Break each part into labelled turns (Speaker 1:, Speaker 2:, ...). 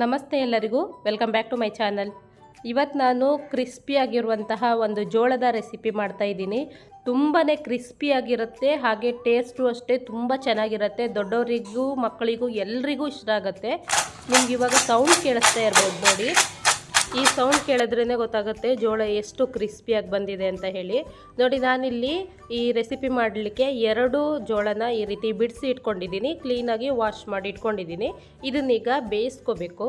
Speaker 1: ನಮಸ್ತೆ ಎಲ್ಲರಿಗೂ. Welcome back to my channel ಇವತ್ತು ನಾನು ಕ್ರಿಸ್ಪಿಯಾಗಿರುವಂತಹ ಒಂದು ಜೋಳದ ರೆಸಿಪಿ ಮಾಡ್ತಾಯಿದ್ದೀನಿ ತುಂಬಾ ಕ್ರಿಸ್ಪಿಯಾಗಿರುತ್ತೆ ಹಾಗೆ ಟೇಸ್ಟು ಅಷ್ಟೇ ತುಂಬ ಚೆನ್ನಾಗಿರುತ್ತೆ. ದೊಡ್ಡವರಿಗೂ ಮಕ್ಕಳಿಗೂ ಎಲ್ರಿಗೂ ಇಷ್ಟ ಆಗುತ್ತೆ. ನಿಮ್ಗೆ ಇವಾಗ ಸೌಂಡ್ ಕೇಳಿಸ್ತಾ ಇರ್ಬೋದು ನೋಡಿ. ಈ ಸೌಂಡ್ ಕೇಳಿದ್ರೇ ಗೊತ್ತಾಗುತ್ತೆ ಜೋಳ ಎಷ್ಟು ಕ್ರಿಸ್ಪಿಯಾಗಿ ಬಂದಿದೆ ಅಂತ ಹೇಳಿ. ನೋಡಿ, ನಾನಿಲ್ಲಿ ಈ ರೆಸಿಪಿ ಮಾಡಲಿಕ್ಕೆ ಎರಡು ಜೋಳನ ಈ ರೀತಿ ಬಿಡಿಸಿ ಇಟ್ಕೊಂಡಿದ್ದೀನಿ. ಕ್ಲೀನಾಗಿ ವಾಶ್ ಮಾಡಿ ಇಟ್ಕೊಂಡಿದ್ದೀನಿ. ಇದನ್ನೀಗ ಬೇಯಿಸ್ಕೋಬೇಕು.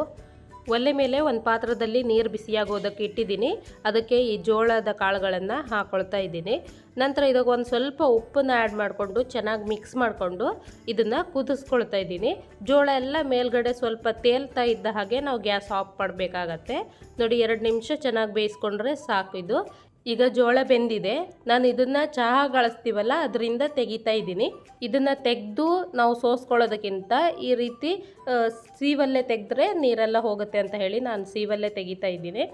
Speaker 1: ಒಲೆ ಮೇಲೆ ಒಂದು ಪಾತ್ರದಲ್ಲಿ ನೀರು ಬಿಸಿಯಾಗೋದಕ್ಕೆ ಇಟ್ಟಿದ್ದೀನಿ. ಅದಕ್ಕೆ ಈ ಜೋಳದ ಕಾಳುಗಳನ್ನು ಹಾಕೊಳ್ತಾ ಇದ್ದೀನಿ. ನಂತರ ಇದಕ್ಕೆ ಒಂದು ಸ್ವಲ್ಪ ಉಪ್ಪನ್ನು ಆ್ಯಡ್ ಮಾಡಿಕೊಂಡು ಚೆನ್ನಾಗಿ ಮಿಕ್ಸ್ ಮಾಡಿಕೊಂಡು ಇದನ್ನು ಕುದಿಸ್ಕೊಳ್ತಾ ಇದ್ದೀನಿ. ಜೋಳ ಎಲ್ಲ ಮೇಲ್ಗಡೆ ಸ್ವಲ್ಪ ತೇಲ್ತಾ ಇದ್ದ ಹಾಗೆ ನಾವು ಗ್ಯಾಸ್ ಆಫ್ ಮಾಡಬೇಕಾಗತ್ತೆ. ನೋಡಿ, ಎರಡು ನಿಮಿಷ ಚೆನ್ನಾಗಿ ಬೇಯಿಸ್ಕೊಂಡ್ರೆ ಸಾಕು ಇದು. ಈಗ ಜೋಳ ಬೆಂದಿದೆ. ನಾನು ಇದನ್ನು ಚಹಾ ಗಳಿಸ್ತೀವಲ್ಲ, ಅದರಿಂದ ತೆಗಿತಾ ಇದ್ದೀನಿ. ಇದನ್ನು ತೆಗೆದು ನಾವು ಸೋಸ್ಕೊಳ್ಳೋದಕ್ಕಿಂತ ಈ ರೀತಿ ಸೀವಲ್ಲೇ ತೆಗೆದ್ರೆ ನೀರೆಲ್ಲ ಹೋಗುತ್ತೆ ಅಂತ ಹೇಳಿ ನಾನು ಸೀವಲ್ಲೇ ತೆಗಿತಾ ಇದ್ದೀನಿ.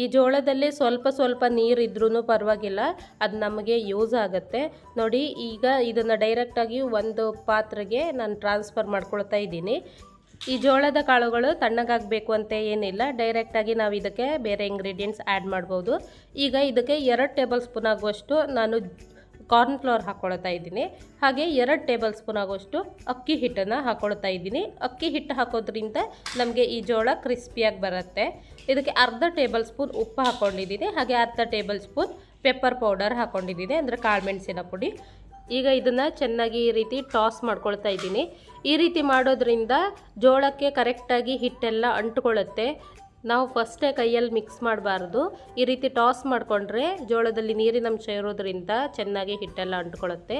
Speaker 1: ಈ ಜೋಳದಲ್ಲಿ ಸ್ವಲ್ಪ ಸ್ವಲ್ಪ ನೀರು ಇದ್ರೂ ಪರವಾಗಿಲ್ಲ, ಅದು ನಮಗೆ ಯೂಸ್ ಆಗುತ್ತೆ. ನೋಡಿ, ಈಗ ಇದನ್ನು ಡೈರೆಕ್ಟಾಗಿ ಒಂದು ಪಾತ್ರೆಗೆ ನಾನು ಟ್ರಾನ್ಸ್ಫರ್ ಮಾಡ್ಕೊಳ್ತಾ ಇದ್ದೀನಿ. ಈ ಜೋಳದ ಕಾಳುಗಳು ತಣ್ಣಗಾಗಬೇಕು ಅಂತ ಏನಿಲ್ಲ. ಡೈರೆಕ್ಟಾಗಿ ನಾವು ಇದಕ್ಕೆ ಬೇರೆ ಇಂಗ್ರೀಡಿಯೆಂಟ್ಸ್ ಆ್ಯಡ್ ಮಾಡ್ಬೋದು. ಈಗ ಇದಕ್ಕೆ ಎರಡು ಟೇಬಲ್ ಸ್ಪೂನ್ ಆಗುವಷ್ಟು ನಾನು ಕಾರ್ನ್ ಫ್ಲೋರ್ ಹಾಕ್ಕೊಳ್ತಾ ಇದ್ದೀನಿ. ಹಾಗೆ ಎರಡು ಟೇಬಲ್ ಸ್ಪೂನ್ ಆಗುವಷ್ಟು ಅಕ್ಕಿ ಹಿಟ್ಟನ್ನು ಹಾಕ್ಕೊಳ್ತಾ ಇದ್ದೀನಿ. ಅಕ್ಕಿ ಹಿಟ್ಟು ಹಾಕೋದ್ರಿಂದ ನಮಗೆ ಈ ಜೋಳ ಕ್ರಿಸ್ಪಿಯಾಗಿ ಬರುತ್ತೆ. ಇದಕ್ಕೆ ಅರ್ಧ ಟೇಬಲ್ ಸ್ಪೂನ್ ಉಪ್ಪು ಹಾಕ್ಕೊಂಡಿದ್ದೀನಿ ಹಾಗೆ ಅರ್ಧ ಟೇಬಲ್ ಸ್ಪೂನ್ ಪೆಪ್ಪರ್ ಪೌಡರ್ ಹಾಕ್ಕೊಂಡಿದ್ದೀನಿ ಅಂದರೆ ಕಾಳುಮೆಣಸಿನ ಪುಡಿ. ಈಗ ಇದನ್ನು ಚೆನ್ನಾಗಿ ಈ ರೀತಿ ಟಾಸ್ ಮಾಡ್ಕೊಳ್ತಾ ಇದ್ದೀನಿ. ಈ ರೀತಿ ಮಾಡೋದ್ರಿಂದ ಜೋಳಕ್ಕೆ ಕರೆಕ್ಟಾಗಿ ಹಿಟ್ಟೆಲ್ಲ ಅಂಟ್ಕೊಳ್ಳುತ್ತೆ. ನಾವು ಫಸ್ಟೇ ಕೈಯಲ್ಲಿ ಮಿಕ್ಸ್ ಮಾಡಬಾರ್ದು. ಈ ರೀತಿ ಟಾಸ್ ಮಾಡಿಕೊಂಡ್ರೆ ಜೋಳದಲ್ಲಿ ನೀರಿನ ಅಂಶ ಇರೋದ್ರಿಂದ ಚೆನ್ನಾಗಿ ಹಿಟ್ಟೆಲ್ಲ ಅಂಟ್ಕೊಳ್ಳುತ್ತೆ.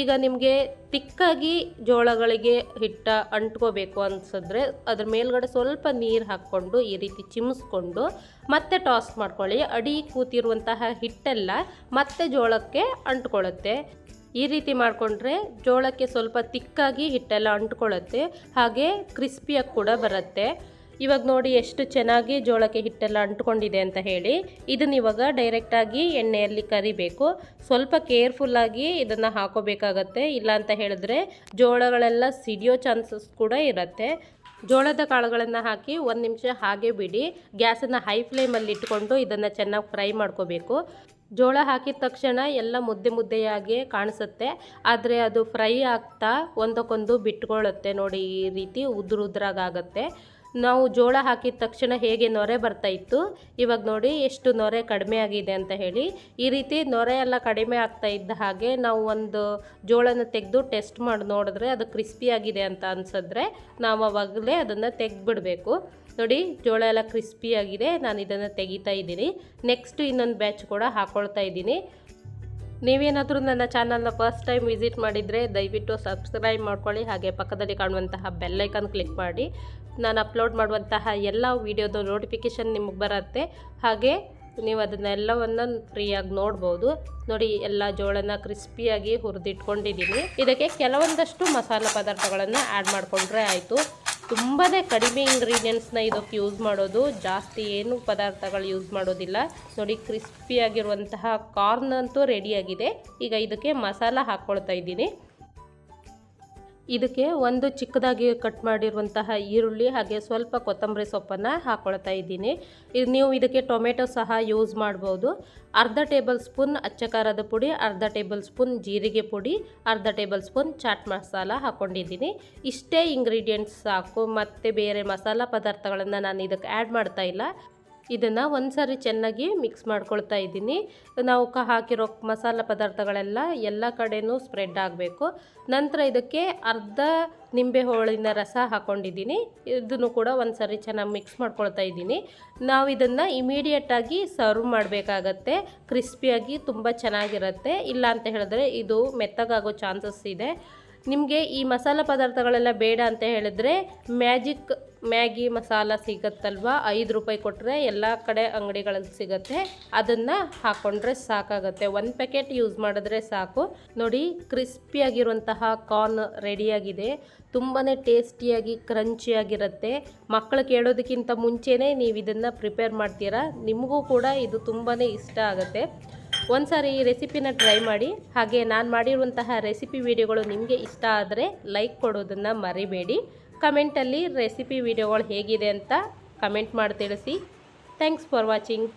Speaker 1: ಈಗ ನಿಮಗೆ ತಿಕ್ಕಾಗಿ ಜೋಳಗಳಿಗೆ ಹಿಟ್ಟ ಅಂಟ್ಕೋಬೇಕು ಅನ್ಸಿದ್ರೆ ಅದ್ರ ಮೇಲ್ಗಡೆ ಸ್ವಲ್ಪ ನೀರು ಹಾಕ್ಕೊಂಡು ಈ ರೀತಿ ಚಿಮ್ಮಿಸ್ಕೊಂಡು ಮತ್ತೆ ಟಾಸ್ ಮಾಡ್ಕೊಳ್ಳಿ. ಅಡಿ ಕೂತಿರುವಂತಹ ಹಿಟ್ಟೆಲ್ಲ ಮತ್ತೆ ಜೋಳಕ್ಕೆ ಅಂಟ್ಕೊಳ್ಳುತ್ತೆ. ಈ ರೀತಿ ಮಾಡಿಕೊಂಡ್ರೆ ಜೋಳಕ್ಕೆ ಸ್ವಲ್ಪ ತಿಕ್ಕಾಗಿ ಹಿಟ್ಟೆಲ್ಲ ಅಂಟ್ಕೊಳ್ಳುತ್ತೆ, ಹಾಗೆ ಕ್ರಿಸ್ಪಿಯಾಗಿ ಕೂಡ ಬರುತ್ತೆ. ಇವಾಗ ನೋಡಿ ಎಷ್ಟು ಚೆನ್ನಾಗಿ ಜೋಳಕ್ಕೆ ಹಿಟ್ಟೆಲ್ಲ ಅಂಟ್ಕೊಂಡಿದೆ ಅಂತ ಹೇಳಿ. ಇದನ್ನ ಇವಾಗ ಡೈರೆಕ್ಟಾಗಿ ಎಣ್ಣೆಯಲ್ಲಿ ಕರಿಬೇಕು. ಸ್ವಲ್ಪ ಕೇರ್ಫುಲ್ಲಾಗಿ ಇದನ್ನು ಹಾಕೋಬೇಕಾಗತ್ತೆ. ಇಲ್ಲ ಅಂತ ಹೇಳಿದ್ರೆ ಜೋಳಗಳೆಲ್ಲ ಸಿಡಿಯೋ ಚಾನ್ಸಸ್ ಕೂಡ ಇರುತ್ತೆ. ಜೋಳದ ಕಾಳುಗಳನ್ನು ಹಾಕಿ ಒಂದು ನಿಮಿಷ ಹಾಗೆ ಬಿಡಿ. ಗ್ಯಾಸನ್ನು ಹೈ ಫ್ಲೇಮಲ್ಲಿ ಇಟ್ಕೊಂಡು ಇದನ್ನು ಚೆನ್ನಾಗಿ ಫ್ರೈ ಮಾಡ್ಕೋಬೇಕು. ಜೋಳ ಹಾಕಿದ ತಕ್ಷಣ ಎಲ್ಲ ಮುದ್ದೆ ಮುದ್ದೆಯಾಗಿ ಕಾಣಿಸುತ್ತೆ. ಆದರೆ ಅದು ಫ್ರೈ ಆಗ್ತಾ ಒಂದಕ್ಕೊಂದು ಬಿಟ್ಕೊಳ್ಳುತ್ತೆ ನೋಡಿ ಈ ರೀತಿ ಉದುರು ಉದ್ರಾಗತ್ತೆ ನಾವು ಜೋಳ ಹಾಕಿದ ತಕ್ಷಣ ಹೇಗೆ ನೊರೆ ಬರ್ತಾ ಇತ್ತು, ಇವಾಗ ನೋಡಿ ಎಷ್ಟು ನೊರೆ ಕಡಿಮೆ ಆಗಿದೆ ಅಂತ ಹೇಳಿ. ಈ ರೀತಿ ನೊರೆ ಎಲ್ಲ ಕಡಿಮೆ ಆಗ್ತಾ ಇದ್ದ ಹಾಗೆ ನಾವು ಒಂದು ಜೋಳನ ತೆಗೆದು ಟೆಸ್ಟ್ ಮಾಡಿ ನೋಡಿದ್ರೆ ಅದು ಕ್ರಿಸ್ಪಿ ಆಗಿದೆ ಅಂತ ಅನ್ಸಿದ್ರೆ ನಾವು ಅವಾಗಲೇ ಅದನ್ನು ತೆಗೆದ್ಬಿಡಬೇಕು. ನೋಡಿ, ಜೋಳ ಎಲ್ಲ ಕ್ರಿಸ್ಪಿ ಆಗಿದೆ, ನಾನು ಇದನ್ನು ತೆಗಿತಾ ಇದ್ದೀನಿ. ನೆಕ್ಸ್ಟ್ ಇನ್ನೊಂದು ಬ್ಯಾಚ್ ಕೂಡ ಹಾಕ್ಕೊಳ್ತಾ ಇದ್ದೀನಿ. ನೀವೇನಾದರೂ ನನ್ನ ಚಾನಲ್ನ ಫಸ್ಟ್ ಟೈಮ್ ವಿಸಿಟ್ ಮಾಡಿದರೆ ದಯವಿಟ್ಟು ಸಬ್ಸ್ಕ್ರೈಬ್ ಮಾಡ್ಕೊಳ್ಳಿ. ಹಾಗೆ ಪಕ್ಕದಲ್ಲಿ ಕಾಣುವಂತಹ ಬೆಲ್ಲೈಕನ್ ಕ್ಲಿಕ್ ಮಾಡಿ. ನಾನು ಅಪ್ಲೋಡ್ ಮಾಡುವಂತಹ ಎಲ್ಲ ವೀಡಿಯೋದು ನೋಟಿಫಿಕೇಷನ್ ನಿಮಗೆ ಬರುತ್ತೆ. ಹಾಗೆ ನೀವು ಅದನ್ನೆಲ್ಲವನ್ನು ಫ್ರೀಯಾಗಿ ನೋಡ್ಬೋದು. ನೋಡಿ, ಎಲ್ಲ ಜೋಳನ ಕ್ರಿಸ್ಪಿಯಾಗಿ ಹುರಿದಿಟ್ಕೊಂಡಿದ್ದೀನಿ ಇದಕ್ಕೆ ಕೆಲವೊಂದಷ್ಟು ಮಸಾಲೆ ಪದಾರ್ಥಗಳನ್ನು ಆ್ಯಡ್ ಮಾಡಿಕೊಂಡ್ರೆ ಆಯಿತು. ತುಂಬಾ ಕಡಿಮೆ ಇಂಗ್ರೀಡಿಯೆಂಟ್ಸ್ನ ಇದಕ್ಕೆ ಯೂಸ್ ಮಾಡೋದು. ಜಾಸ್ತಿ ಏನು ಪದಾರ್ಥಗಳು ಯೂಸ್ ಮಾಡೋದಿಲ್ಲ. ನೋಡಿ ಕ್ರಿಸ್ಪಿಯಾಗಿರುವಂತಹ ಕಾರ್ನ್ ಅಂತೂ ರೆಡಿಯಾಗಿದೆ ಈಗ ಇದಕ್ಕೆ ಮಸಾಲ ಹಾಕ್ಕೊಳ್ತಾ ಇದ್ದೀನಿ. ಇದಕ್ಕೆ ಒಂದು ಚಿಕ್ಕದಾಗಿ ಕಟ್ ಮಾಡಿರುವಂತಹ ಈರುಳ್ಳಿ ಹಾಗೆ ಸ್ವಲ್ಪ ಕೊತ್ತಂಬರಿ ಸೊಪ್ಪನ್ನು ಹಾಕ್ಕೊಳ್ತಾ ಇದ್ದೀನಿ. ಇದು ನೀವು ಇದಕ್ಕೆ ಟೊಮೆಟೊ ಸಹ ಯೂಸ್ ಮಾಡ್ಬೋದು. ಅರ್ಧ ಟೇಬಲ್ ಸ್ಪೂನ್ ಅಚ್ಚಕಾರದ ಪುಡಿ, ಅರ್ಧ ಟೇಬಲ್ ಸ್ಪೂನ್ ಜೀರಿಗೆ ಪುಡಿ, ಅರ್ಧ ಟೇಬಲ್ ಸ್ಪೂನ್ ಚಾಟ್ ಮಸಾಲ ಹಾಕ್ಕೊಂಡಿದ್ದೀನಿ ಇಷ್ಟೇ ಇಂಗ್ರೀಡಿಯೆಂಟ್ಸ್ ಸಾಕು. ಮತ್ತು ಬೇರೆ ಮಸಾಲ ಪದಾರ್ಥಗಳನ್ನು ನಾನು ಇದಕ್ಕೆ ಆ್ಯಡ್ ಮಾಡ್ತಾ ಇಲ್ಲ. ಇದನ್ನು ಒಂದು ಚೆನ್ನಾಗಿ ಮಿಕ್ಸ್ ಮಾಡ್ಕೊಳ್ತಾ ಇದ್ದೀನಿ. ನಾವು ಕ ಹಾಕಿರೋ ಮಸಾಲ ಪದಾರ್ಥಗಳೆಲ್ಲ ಎಲ್ಲ ಕಡೆನೂ ಸ್ಪ್ರೆಡ್ ಆಗಬೇಕು. ನಂತರ ಇದಕ್ಕೆ ಅರ್ಧ ನಿಂಬೆ ಹೋಳಿನ ರಸ ಹಾಕ್ಕೊಂಡಿದ್ದೀನಿ ಇದನ್ನು ಕೂಡ ಒಂದು ಚೆನ್ನಾಗಿ ಮಿಕ್ಸ್ ಮಾಡ್ಕೊಳ್ತಾ ಇದ್ದೀನಿ. ನಾವು ಇದನ್ನು ಇಮಿಡಿಯೇಟಾಗಿ ಸರ್ವ್ ಮಾಡಬೇಕಾಗತ್ತೆ. ಕ್ರಿಸ್ಪಿಯಾಗಿ ತುಂಬ ಚೆನ್ನಾಗಿರುತ್ತೆ. ಇಲ್ಲ ಅಂತ ಹೇಳಿದ್ರೆ ಇದು ಮೆತ್ತಗಾಗೋ ಚಾನ್ಸಸ್ ಇದೆ. ನಿಮಗೆ ಈ ಮಸಾಲ ಪದಾರ್ಥಗಳೆಲ್ಲ ಬೇಡ ಅಂತ ಹೇಳಿದ್ರೆ ಮ್ಯಾಜಿಕ್ ಮ್ಯಾಗಿ ಮಸಾಲ ಸಿಗತ್ತಲ್ವ? ಐದು ರೂಪಾಯಿ ಕೊಟ್ಟರೆ ಎಲ್ಲ ಕಡೆ ಅಂಗಡಿಗಳಲ್ಲಿ ಸಿಗುತ್ತೆ. ಅದನ್ನು ಹಾಕ್ಕೊಂಡ್ರೆ ಸಾಕಾಗುತ್ತೆ. ಒಂದು ಪ್ಯಾಕೆಟ್ ಯೂಸ್ ಮಾಡಿದ್ರೆ ಸಾಕು. ನೋಡಿ ಕ್ರಿಸ್ಪಿಯಾಗಿರುವಂತಹ ಕಾರ್ನ್ ರೆಡಿಯಾಗಿದೆ ತುಂಬಾ ಟೇಸ್ಟಿಯಾಗಿ ಕ್ರಂಚಿಯಾಗಿರುತ್ತೆ ಮಕ್ಕಳು ಕೇಳೋದಕ್ಕಿಂತ ಮುಂಚೆನೇ ನೀವು ಇದನ್ನು ಪ್ರಿಪೇರ್ ಮಾಡ್ತೀರಾ? ನಿಮಗೂ ಕೂಡ ಇದು ತುಂಬಾ ಇಷ್ಟ ಆಗುತ್ತೆ. ಒಂದು ಸಾರಿ ಈ ರೆಸಿಪಿನ ಟ್ರೈ ಮಾಡಿ. ಹಾಗೆ ನಾನು ಮಾಡಿರುವಂತಹ ರೆಸಿಪಿ ವಿಡಿಯೋಗಳು ನಿಮಗೆ ಇಷ್ಟ ಆದರೆ ಲೈಕ್ ಕೊಡೋದನ್ನು ಮರಿಬೇಡಿ. ಕಮೆಂಟಲ್ಲಿ ರೆಸಿಪಿ ವಿಡಿಯೋಗಳು ಹೇಗಿದೆ ಅಂತ ಕಮೆಂಟ್ ಮಾಡಿ ತಿಳಿಸಿ. Thanks for watching